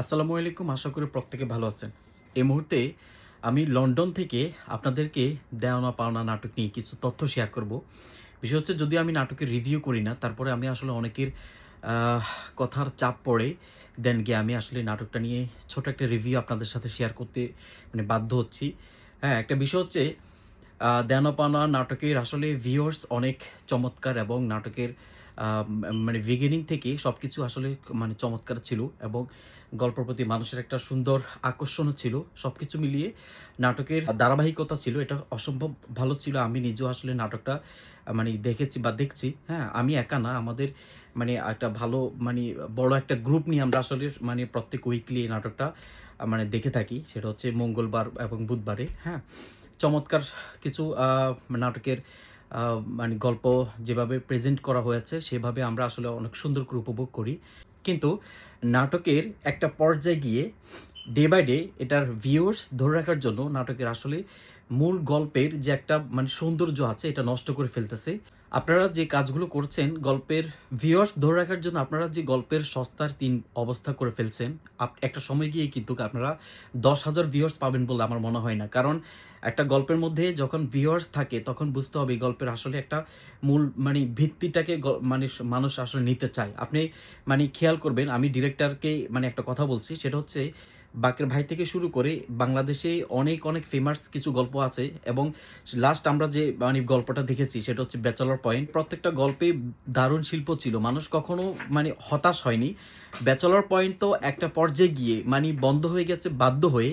আসসালামু আলাইকুম আশা করি প্রত্যেকে ভালো আছেন। এই মুহূর্তে আমি লন্ডন থেকে আপনাদেরকে দেওয়া পাওনা নাটক নিয়ে কিছু তথ্য শেয়ার করব। বিষয় হচ্ছে যদি আমি নাটকের রিভিউ করি না তারপরে আমি আসলে অনেকের কথার চাপ পড়ে দেন গিয়ে আমি আসলে নাটকটা নিয়ে ছোট একটা রিভিউ আপনাদের সাথে শেয়ার করতে মানে বাধ্য হচ্ছি। হ্যাঁ একটা বিষয় হচ্ছে আহ, দেওয়া পাওনা নাটকের আসলে ভিউয়ার্স অনেক চমৎকার এবং নাটকের মানে বিগিনিং থেকে সব কিছু আসলে মানে চমৎকার ছিল এবং গল্পের প্রতি মানুষের একটা সুন্দর আকর্ষণও ছিল। সব কিছু মিলিয়ে নাটকের ধারাবাহিকতা ছিল, এটা অসম্ভব ভালো ছিল। আমি নিজেও আসলে নাটকটা মানে দেখেছি বা দেখছি হ্যাঁ আমি একা না, আমাদের মানে একটা ভালো মানে বড় একটা গ্রুপ নিয়ে আমরা আসলে মানে প্রত্যেক উইকলি এই নাটকটা মানে দেখে থাকি। সেটা হচ্ছে মঙ্গলবার এবং বুধবারে হ্যাঁ। চমৎকার কিছু নাটকের মানে গল্প যেভাবে প্রেজেন্ট করা হয়েছে, সেভাবে আমরা আসলে অনেক সুন্দর করে উপভোগ করি। কিন্তু নাটকের একটা পর্যায়ে গিয়ে ডে বাই ডে এটার ভিউয়ার্স ধরে রাখার জন্য নাটকের আসলে মূল গল্পের যে একটা মানে সৌন্দর্য আছে, এটা নষ্ট করে ফেলতেছে। আপনারা যে কাজগুলো করছেন, গল্পের ভিউয়ার্স ধরে রাখার জন্য আপনারা যে গল্পের সস্তার তিন অবস্থা করে ফেলছেন একটা সময় গিয়ে কিন্তু আপনারা দশ হাজার ভিউয়ার্স পাবেন বলে আমার মনে হয় না। কারণ একটা গল্পের মধ্যে যখন ভিউয়ার্স থাকে, তখন বুঝতে হবে গল্পের আসলে একটা মূল মানে ভিত্তিটাকে মানে মানুষ আসলে নিতে চায়। আপনি মানে খেয়াল করবেন, আমি ডিরেক্টরকে মানে একটা কথা বলছি, সেটা হচ্ছে বাকের ভাই থেকে শুরু করে বাংলাদেশে অনেক অনেক ফেমাস কিছু গল্প আছে এবং লাস্ট আমরা যে মানে গল্পটা দেখেছি সেটা হচ্ছে ব্যাচেলর পয়েন্ট প্রত্যেকটা গল্পে দারুণ শিল্প ছিল। মানুষ কখনো মানে হতাশ হয়নি। ব্যাচেলর পয়েন্ট তো একটা পর্যায়ে গিয়ে মানে বন্ধ হয়ে গেছে, বাধ্য হয়ে।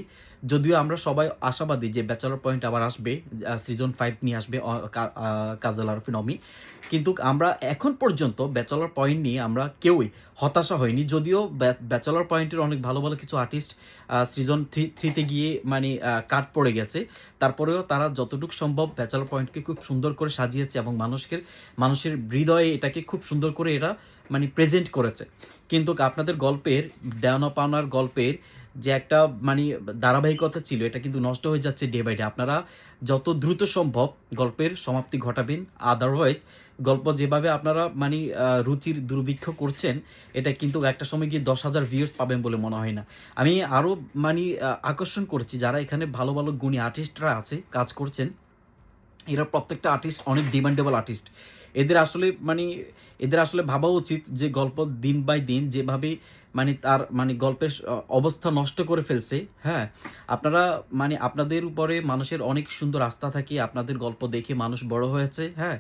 যদিও আমরা সবাই আশাবাদী যে ব্যাচেলর পয়েন্ট আবার আসবে সিজন ফাইভ নিয়ে আসবে কাজল আরফি নমি। কিন্তু আমরা এখন পর্যন্ত ব্যাচেলর পয়েন্ট নিয়ে আমরা কেউই হতাশা হয়নি যদিও ব্যাচেলর পয়েন্টের অনেক ভালো ভালো কিছু আর্টিস্ট সিজন থ্রি থ্রিতে গিয়ে মানে কাট পড়ে গেছে। তারপরেও তারা যতটুকু সম্ভব ব্যাচেলর পয়েন্টকে খুব সুন্দর করে সাজিয়েছে এবং মানুষকে, মানুষের হৃদয়ে এটাকে খুব সুন্দর করে এরা মানে প্রেজেন্ট করেছে। কিন্তু আপনাদের গল্পের, দেওয়ানো পাওনার গল্পের যে একটা মানে ধারাবাহিকতা ছিল, এটা কিন্তু নষ্ট হয়ে যাচ্ছে ডে বাই ডে আপনারা যত দ্রুত সম্ভব গল্পের সমাপ্তি ঘটাবেন। আদারওয়াইজ গল্প যেভাবে আপনারা মানে রুচির দুর্ভিক্ষ করছেন, এটা কিন্তু একটা সময় গিয়ে দশ হাজার ভিউয়ার্স পাবেন বলে মনে হয় না। আমি আরও মানে আকর্ষণ করেছি যারা এখানে ভালো ভালো গুণী আর্টিস্টরা আছে, কাজ করছেন, এরা প্রত্যেকটা আর্টিস্ট অনেক ডিমান্ডেবল আর্টিস্ট এদের আসলে মানে এদের আসলে ভাবা উচিত যে গল্প দিন বাই দিন যেভাবে মানে তার মানে গল্পের অবস্থা নষ্ট করে ফেলছে হ্যাঁ? আপনারা মানে আপনাদের উপরে মানুষের অনেক সুন্দর আস্থা থাকে, আপনাদের গল্প দেখে মানুষ বড় হয়েছে হ্যাঁ?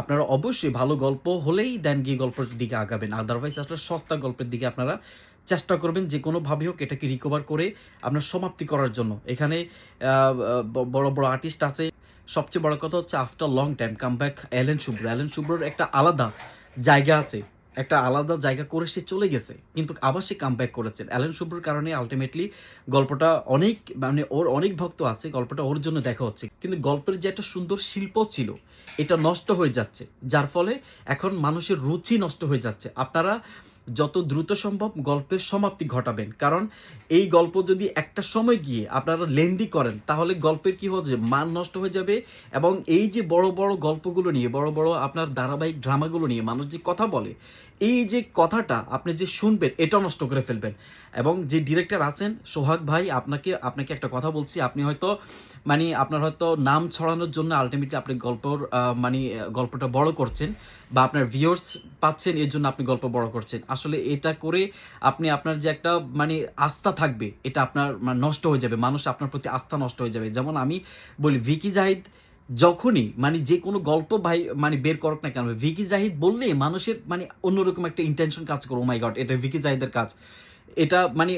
আপনারা অবশ্যই ভালো গল্প হলেই দেন গিয়ে গল্পের দিকে আগাবেন। আদারওয়াইজ আসলে সস্তা গল্পের দিকে আপনারা চেষ্টা করবেন যে কোনোভাবে হোক এটাকে রিকভার করে আপনার সমাপ্তি করার জন্য। এখানে বড় বড় আর্টিস্ট আছে। সবচেয়ে বড় কথা হচ্ছে after long time come back Allen Shuvro Allen শুভ্রর একটা আলাদা জায়গা আছে। একটা আলাদা জায়গা করে সে চলে গেছে, কিন্তু আবার সে কাম ব্যাক করেছেন অ্যালেন শুভ্রর কারণে আলটিমেটলি গল্পটা অনেক মানে ওর অনেক ভক্ত আছে, গল্পটা ওর জন্য দেখা হচ্ছে। কিন্তু গল্পের যে একটা সুন্দর শিল্প ছিল, এটা নষ্ট হয়ে যাচ্ছে। যার ফলে এখন মানুষের রুচি নষ্ট হয়ে যাচ্ছে। আপনারা যত দ্রুত সম্ভব গল্পের সমাপ্তি ঘটাবেন। কারণ এই গল্প যদি একটা সময় গিয়ে আপনারা লেন্দি করেন, তাহলে গল্পের কি হচ্ছে মান নষ্ট হয়ে যাবে এবং এই যে বড় বড় গল্পগুলো নিয়ে, বড় বড় আপনার ধারাবাহিক ড্রামাগুলো নিয়ে মানুষ যে কথা বলে এই যে কথাটা আপনি যে শুনবেন এটা নষ্ট করে ফেলবেন। এবং যে ডিরেক্টর আছেন, সোহাগ ভাই, আপনাকে আপনাকে একটা কথা বলছি, আপনি হয়তো মানে আপনার হয়তো নাম ছড়ানোর জন্য আলটিমেটলি আপনি গল্পর মানে গল্পটা বড় করছেন বা আপনার ভিউয়ার্স পাচ্ছেন, এর জন্য আপনি গল্প বড় করছেন। আসলে এটা করে আপনি আপনার যে একটা মানে আস্থা থাকবে, এটা আপনার মানে নষ্ট হয়ে যাবে। মানুষ আপনার প্রতি আস্থা নষ্ট হয়ে যাবে। যেমন আমি বলি, ভিকি জাহিদ যখনই মানে যে কোনো গল্প ভাই মানে বের করুক না কেন, ভিকি জাহিদ বললে মানুষের মানে অন্যরকম একটা ইন্টেনশন কাজ করো মাই গড এটা ভিকি জাহিদের কাজ। এটা মানে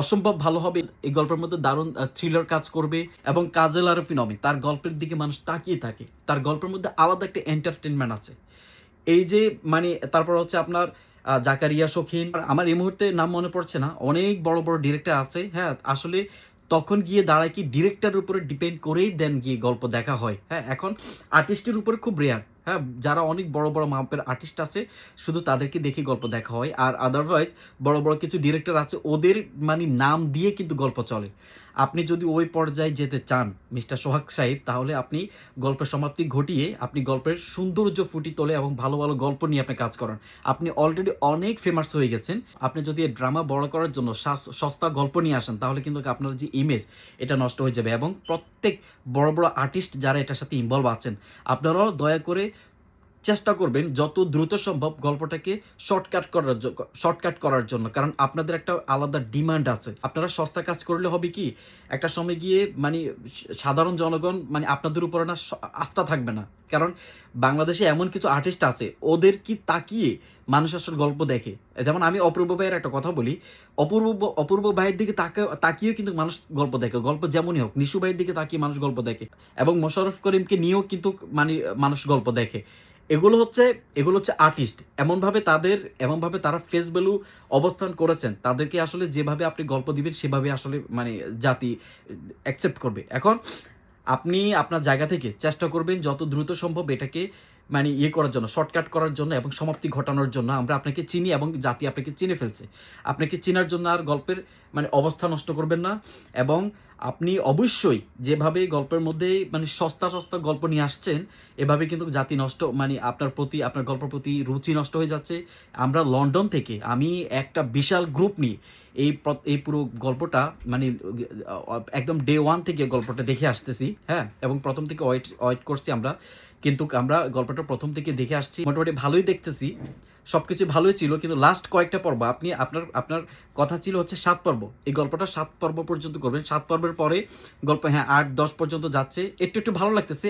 অসম্ভব ভালো হবে, এই গল্পের মধ্যে দারুণ থ্রিলার কাজ করবে, এবং কাজল আরফি নমি, তার গল্পের দিকে মানুষ তাকিয়ে থাকে, তার গল্পের মধ্যে আলাদা একটা এন্টারটেনমেন্ট আছে। এই যে মানে তারপর হচ্ছে আপনার জাকারিয়া শৌখিন আমার এই মুহূর্তে নাম মনে পড়ছে না, অনেক বড় বড় ডিরেক্টর আছে হ্যাঁ আসলে তখন গিয়ে দাঁড়ায় কি ডিরেক্টরের উপরে ডিপেন্ড করেই দেন গিয়ে গল্প দেখা হয়। হ্যাঁ এখন আর্টিস্টের উপরে খুব রেয়ার হ্যাঁ যারা অনেক বড় বড় মাপের আর্টিস্ট আছে, শুধু তাদেরকে দেখে গল্প দেখা হয়। আর আদারওয়াইজ বড় বড় কিছু ডিরেক্টর আছে, ওদের মানে নাম দিয়ে কিন্তু গল্প চলে। আপনি যদি ওই পর্যায়ে যেতে চান, মিস্টার সোহাগ সাহেব, তাহলে আপনি গল্পের সমাপ্তি ঘটিয়ে আপনি গল্পের সৌন্দর্য ফুটি তোলে এবং ভালো ভালো গল্প নিয়ে আপনি কাজ করেন। আপনি অলরেডি অনেক ফেমাস হয়ে গেছেন। আপনি যদি ড্রামা বড় করার জন্য সাস- সস্তা গল্প নিয়ে আসেন, তাহলে কিন্তু আপনার যে ইমেজ এটা নষ্ট হয়ে যাবে। এবং প্রত্যেক বড় বড় আর্টিস্ট যারা এটার সাথে ইনভলভ আছেন, আপনারাও দয়া করে চেষ্টা করবেন যত দ্রুত সম্ভব গল্পটাকে শর্টকাট করার শর্টকাট করার জন্য। কারণ আপনাদের একটা আলাদা ডিমান্ড আছে। আপনারা সস্তা কাজ করলে হবে কি, একটা সময় গিয়ে মানে সাধারণ জনগণ মানে আপনাদের উপরে না আস্থা থাকবে না। কারণ বাংলাদেশে এমন কিছু আর্টিস্ট আছে, ওদের কি তাকিয়ে মানুষ আসলে গল্প দেখে? যেমন আমি অপূর্ব ভাইয়ের একটা কথা বলি, অপূর্ব অপূর্ব ভাইয়ের দিকে তাকা- তাকিয়েও কিন্তু মানুষ গল্প দেখে। গল্প যেমনই হোক, নিশু ভাইয়ের দিকে তাকিয়ে মানুষ গল্প দেখে। এবং মোশাররফ করিমকে নিয়েও কিন্তু মানে মানুষ গল্প দেখে। এগুলো হচ্ছে এগুলো হচ্ছে আর্টিস্ট এমনভাবে তাদের, এমনভাবে তারা ফেস ভ্যালু অবস্থান করেছেন, তাদেরকে আসলে যেভাবে আপনি গল্প দিবেন, সেভাবে আসলে মানে জাতি অ্যাকসেপ্ট করবে। এখন আপনি আপনার জায়গা থেকে চেষ্টা করবেন যত দ্রুত সম্ভব এটাকে মানে ইয়ে করার জন্য শর্টকাট করার জন্য এবং সমাপ্তি ঘটানোর জন্য আমরা আপনাকে চিনি এবং জাতি আপনাকে চিনে ফেলছে। আপনাকে চেনার জন্য আর গল্পের মানে অবস্থা নষ্ট করবেন না এবং আপনি অবশ্যই যেভাবে গল্পের মধ্যে মানে সস্তা সস্তা গল্প নিয়ে আসছেন, এভাবে কিন্তু জাতি নষ্ট মানে আপনার প্রতি, আপনার গল্পের প্রতি রুচি নষ্ট হয়ে যাচ্ছে। আমরা লন্ডন থেকে, আমি একটা বিশাল গ্রুপ নিয়ে এই এই পুরো গল্পটা মানে একদম ডে ওয়ান থেকে গল্পটা দেখে আসতেছি হ্যাঁ? এবং প্রথম থেকে ওয়েট ওয়েট করছি আমরা। কিন্তু আমরা গল্পটা প্রথম থেকে দেখে আসছি। মোটামুটি ভালোই দেখতেছি। সবকিছু ভালোই ছিল, কিন্তু লাস্ট কয়েকটা পর্ব, আপনি আপনার আপনার কথা ছিল হচ্ছে সাত পর্ব। এই গল্পটা সাত পর্ব পর্যন্ত করবেন। সাত পর্বের পরে গল্প হ্যাঁ আট, দশ পর্যন্ত যাচ্ছে। একটু একটু ভালো লাগতেছে।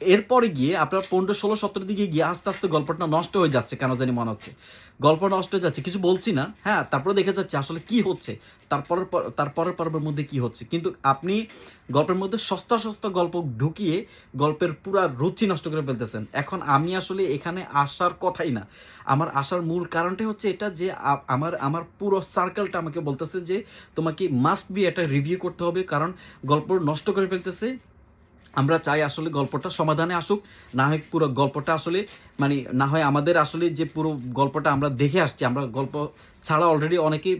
এরপরে গিয়ে আপনার পনেরো, ষোলো, সতেরো দিকে গিয়ে আস্তে আস্তে গল্পটা নষ্ট হয়ে যাচ্ছে, কেন জানি মনে হচ্ছে। গল্প নষ্ট হয়ে যাচ্ছে, কিছু বলছি না হ্যাঁ তারপরে দেখে যাচ্ছে আসলে কি হচ্ছে, তারপরের পর- তারপরের পর্বের মধ্যে কি হচ্ছে। কিন্তু আপনি গল্পের মধ্যে সস্তা সস্তা গল্প ঢুকিয়ে গল্পের পুরা রুচি নষ্ট করে ফেলতেছেন। এখন আমি আসলে এখানে আসার কথাই না। আমার আসার মূল কারণটাই হচ্ছে এটা যে আমার আমার পুরো সার্কেলটা আমাকে বলতেছে যে তোমাকে মাস্ট বি এটা রিভিউ করতে হবে, কারণ গল্প নষ্ট করে ফেলতেছে আমরা চাই আসলে গল্পটা সমাধানে আসুক, না হয় পুরো গল্পটা আসলে মানে না হয় আমাদের আসলে যে পুরো গল্পটা আমরা দেখে আসছি, আমরা গল্প ছাড়া অলরেডি অনেকেই,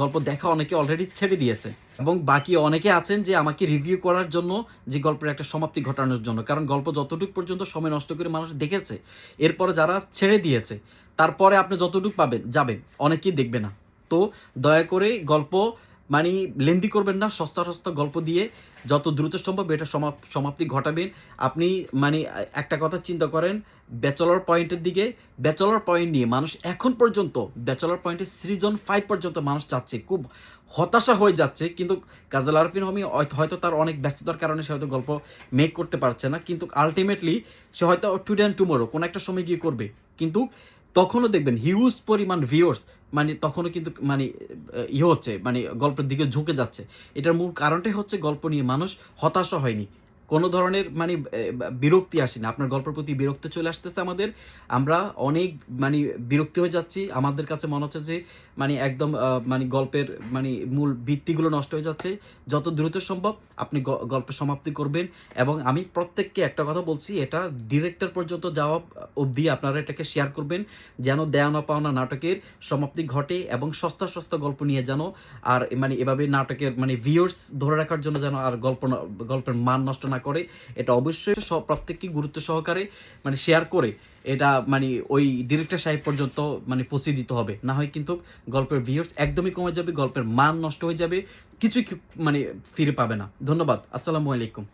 গল্প দেখা অনেকে অলরেডি ছেড়ে দিয়েছে। এবং বাকি অনেকে আছেন যে আমাকে রিভিউ করার জন্য যে গল্পের একটা সমাপ্তি ঘটানোর জন্য, কারণ গল্প যতটুকু পর্যন্ত সময় নষ্ট করে মানুষ দেখেছে, এরপরে যারা ছেড়ে দিয়েছে, তারপরে আপনি যতটুকু পাবেন, যাবেন, অনেকেই দেখবে না। তো দয়া করে গল্প মানে লেন্দি করবেন না, সস্তা সস্তা গল্প দিয়ে যত দ্রুত সম্ভব এটা সমাপ- সমাপ্তি ঘটাবেন। আপনি মানে একটা কথা চিন্তা করেন, ব্যাচেলর পয়েন্টের দিকে, ব্যাচেলর পয়েন্ট নিয়ে মানুষ এখন পর্যন্ত, ব্যাচেলর পয়েন্টের সিজন ফাইভ পর্যন্ত মানুষ চাচ্ছে, খুব হতাশা হয়ে যাচ্ছে, কিন্তু কাজল আরফিন হমি হয়তো তার অনেক ব্যস্ততার কারণে সে হয়তো গল্প মেক করতে পারছে না, কিন্তু আলটিমেটলি সে হয়তো টুডে অ্যান্ড টুমোরো কোনো একটা সময় গিয়ে করবে। কিন্তু তখনও দেখবেন হিউজ পরিমাণ ভিউয়ার্স মানে তখনও কিন্তু মানে ইয়ে হচ্ছে মানে গল্পের দিকে ঝুঁকে যাচ্ছে। এটার মূল কারণটাই হচ্ছে গল্প নিয়ে মানুষ হতাশা হয়নি। কোনো ধরনের মানে বিরক্তি বিরক্তি আসেনি। আপনার গল্পের প্রতি বিরক্তি চলে আসতেছে আমাদের। আমরা অনেক মানে বিরক্তি হয়ে যাচ্ছি। আমাদের কাছে মনে হচ্ছে যে মানে একদম মানে গল্পের মানে মূল ভিত্তিগুলো নষ্ট হয়ে যাচ্ছে। যত দ্রুত সম্ভব আপনি গল্পের সমাপ্তি করবেন। এবং আমি প্রত্যেককে একটা কথা বলছি, এটা ডিরেক্টর পর্যন্ত যাওয়া অবধি আপনারা এটাকে শেয়ার করবেন, যেন দেওয়া পাওনা নাটকের সমাপ্তি ঘটে এবং সস্তা সস্তা গল্প নিয়ে যেন আর মানে এভাবে নাটকের মানে ভিউয়ার্স ধরে রাখার জন্য যেন আর গল্প না- গল্পের মান নষ্ট না করে, এটা অবশ্যই প্রত্যেককে গুরুত্ব সহকারে মানে শেয়ার করে, এটা মানে ওই ডিরেক্টর সাহেব পর্যন্ত মানে পৌঁছে দিতে হবে। না হয় কিন্তু গল্পের ভিউস একদমই কমে যাবে, গল্পের মান নষ্ট হয়ে যাবে, কিছুই মানে ফিরে পাবে না। ধন্যবাদ, আসসালামু আলাইকুম।